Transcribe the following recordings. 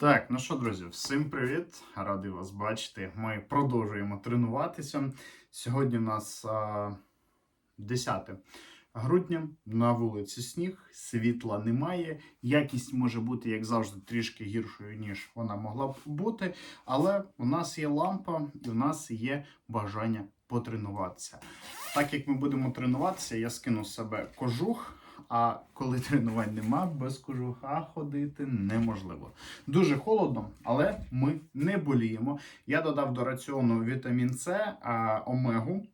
Так, ну що, друзі, всім привіт! Радий вас бачити. Ми продовжуємо тренуватися. Сьогодні у нас а, 10 грудня, на вулиці сніг, світла немає. Якість може бути, як завжди, трішки гіршою, ніж вона могла б бути. Але у нас є лампа і у нас є бажання потренуватися. Так як ми будемо тренуватися, я скину себе кожух. А коли тренувань нема, без кожуха ходити неможливо. Дуже холодно, але ми не боліємо. Я додав до раціону вітамін С, омегу,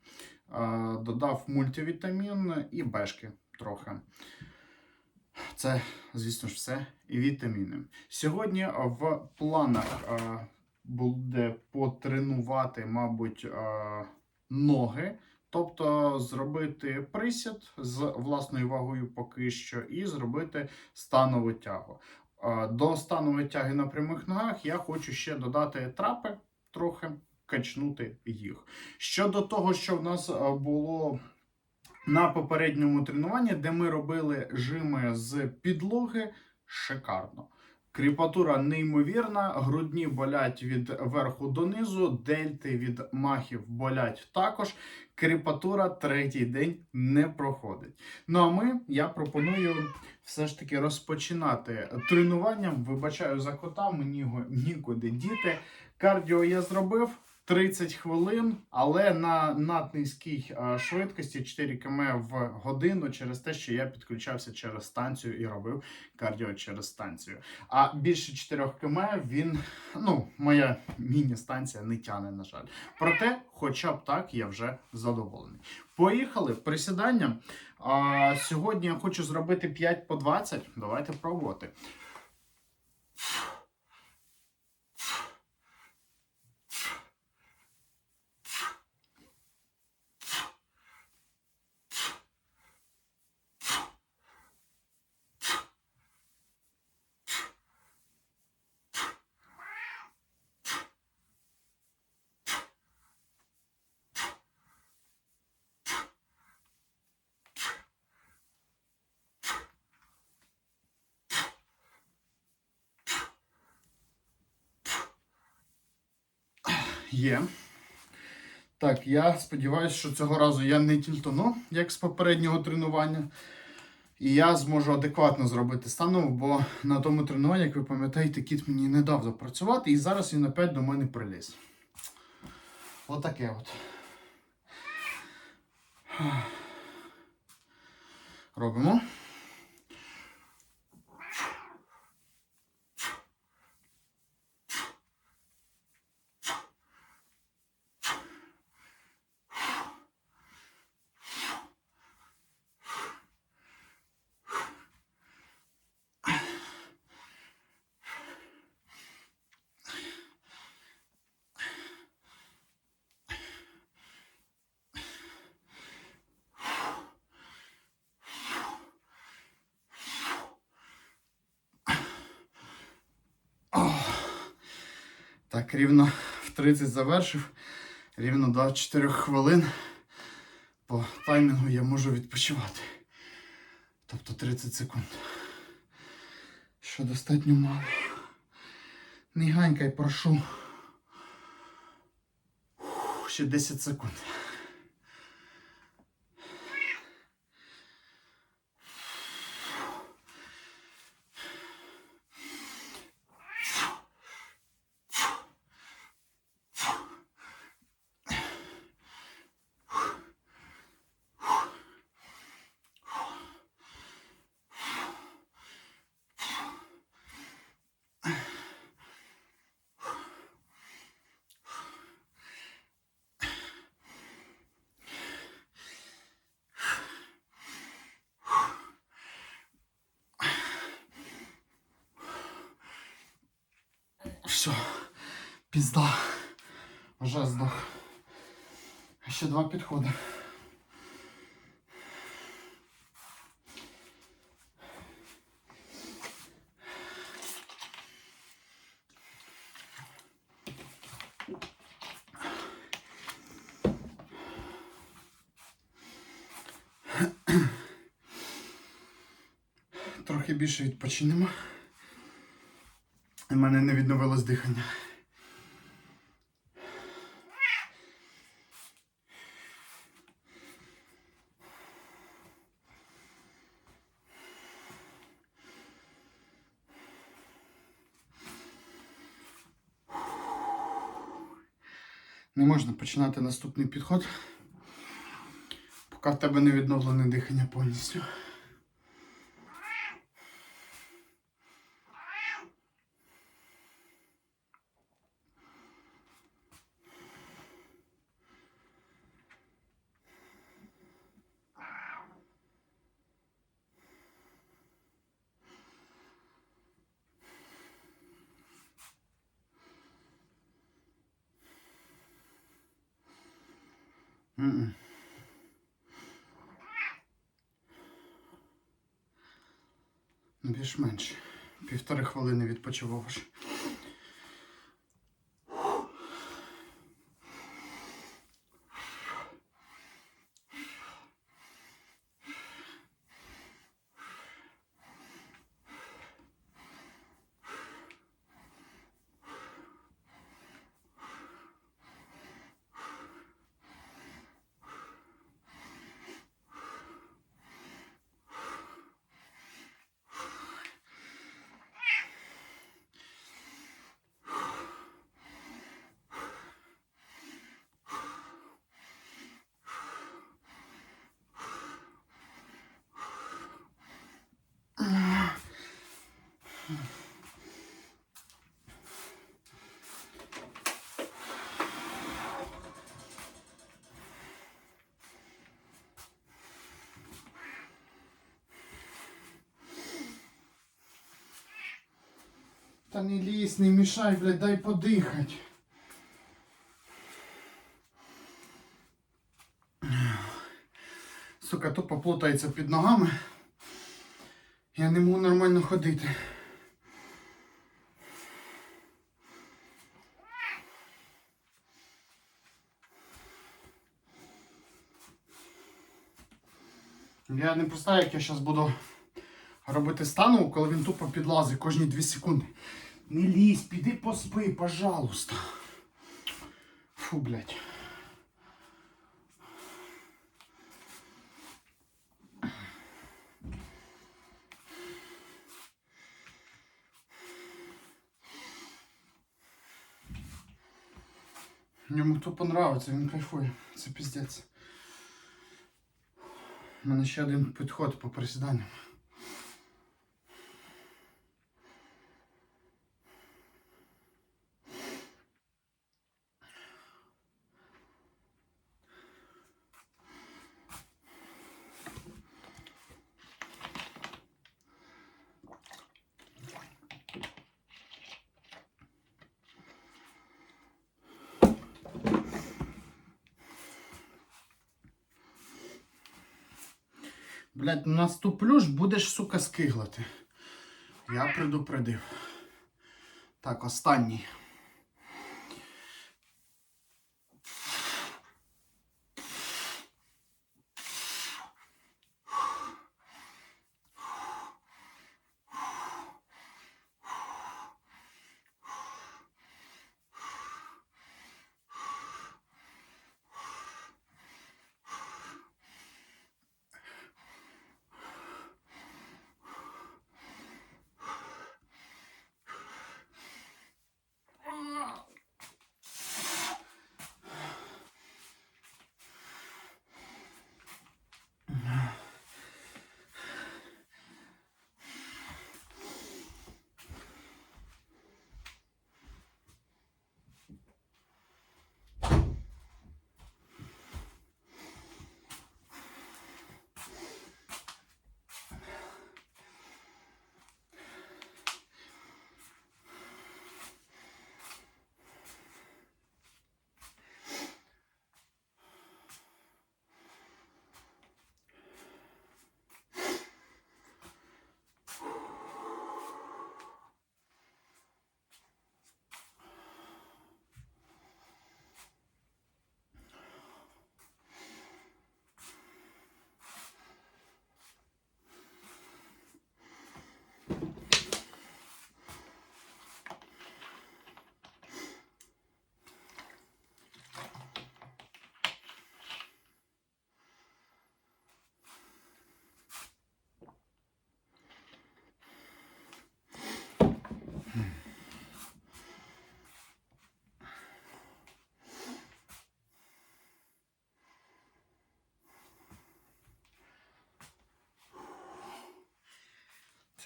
додав мультивітамін і бешки трохи. Це, звісно ж, все і вітаміни. Сьогодні в планах буде потренувати, мабуть, ноги. Тобто зробити присід з власною вагою поки що, і зробити станову тягу. До станової тяги на прямих ногах я хочу ще додати трапи, трохи качнути їх. Щодо того, що в нас е, було на попередньому тренуванні, де ми робили жими з підлоги, шикарно. Кріпатура неймовірна, грудні болять від верху до низу, дельти від махів болять також. Кріпатура третій день не проходить. Ну а ми, я пропоную все ж таки розпочинати тренуванням. Вибачаю за кота, мені його нікуди діти. Кардіо я зробив. 30 хвилин, але на наднизькій е, швидкості 4 км в годину через те, що я підключався через станцію і робив кардіо через станцію. А більше 4 км він, ну, моя міні-станція не тяне, на жаль. Проте, хоча б так, я вже задоволений. Поїхали присідання. А, сьогодні я хочу зробити 5 по 20. Давайте пробувати. Є. Так, я сподіваюся, що цього разу я не тільтону, як з попереднього тренування. І я зможу адекватно зробити станову, бо на тому тренуванні, як ви пам'ятаєте, кіт мені не дав запрацювати, і зараз він опять до мене приліз. Отаке от. Робимо. Так, рівно в 30 завершив. Рівно до 4 хвилин. По таймінгу я можу відпочивати. Тобто 30 секунд. Що достатньо мало. Не ганькай, прошу. Ще 10 секунд. Все, пізда. Вже здох. Ще два підходи. Трохи більше відпочинемо. У мене не відновилось дихання. Не можна починати наступний підход, поки в тебе не відновлене дихання повністю. Ну, Більш-менш. Півтори хвилини відпочиваєш. Та не лізь, не мішай, блядь, дай подихать. Сука, тупо плутається під ногами. Я не можу нормально ходити. Я не представляю, як я зараз буду робити стану, коли він тупо підлазить кожні 2 секунди. Не лізь, піди поспи, пожалуйста. Фу, блядь. Йому тупо нравиться, він кайфує. Це піздець. У мене ще один підход по присіданням. Блять, наступлю ж, будеш, сука, скиглити. Я предупредив. Так, останній.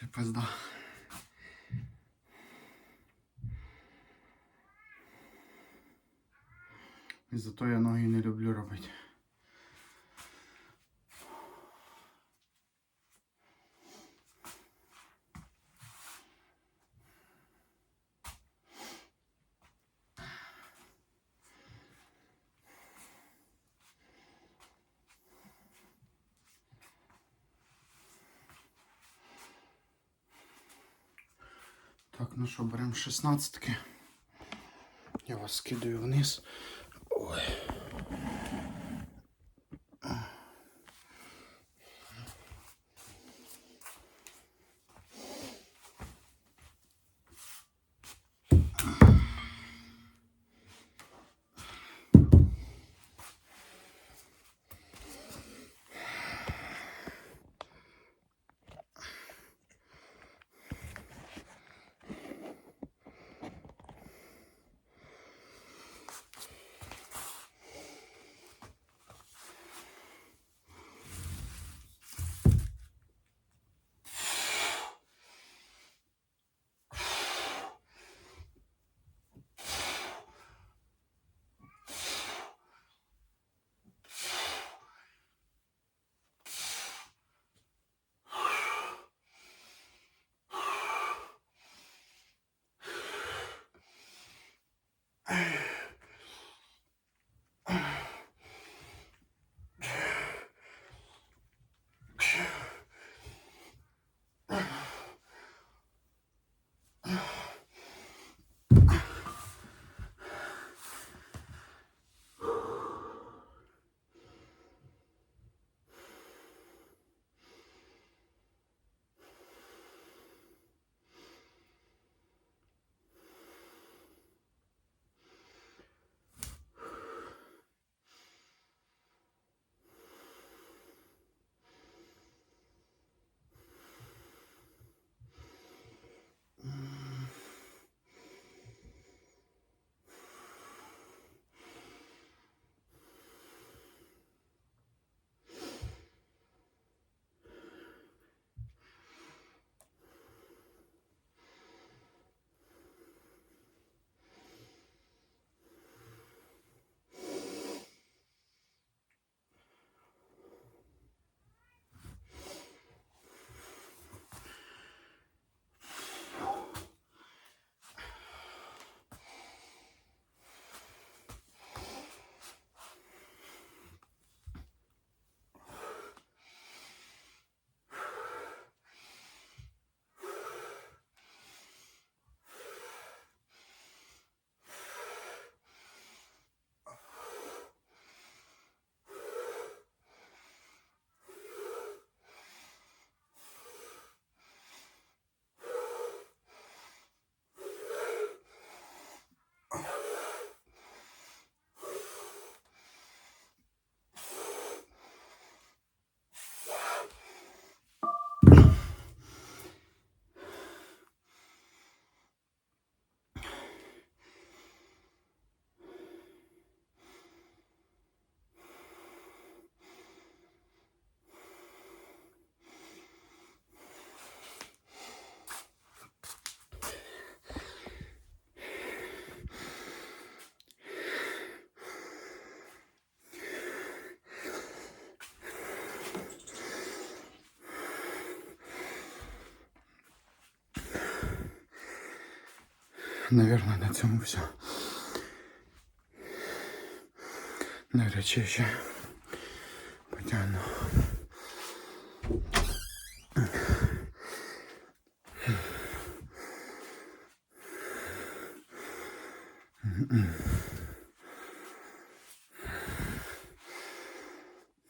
Це пизда. І зато я ноги не люблю робити. Так, ну що, беремо 16. Я вас скидаю вниз. Ой. Наверное, на цьому все. Навряд чи ще потягну.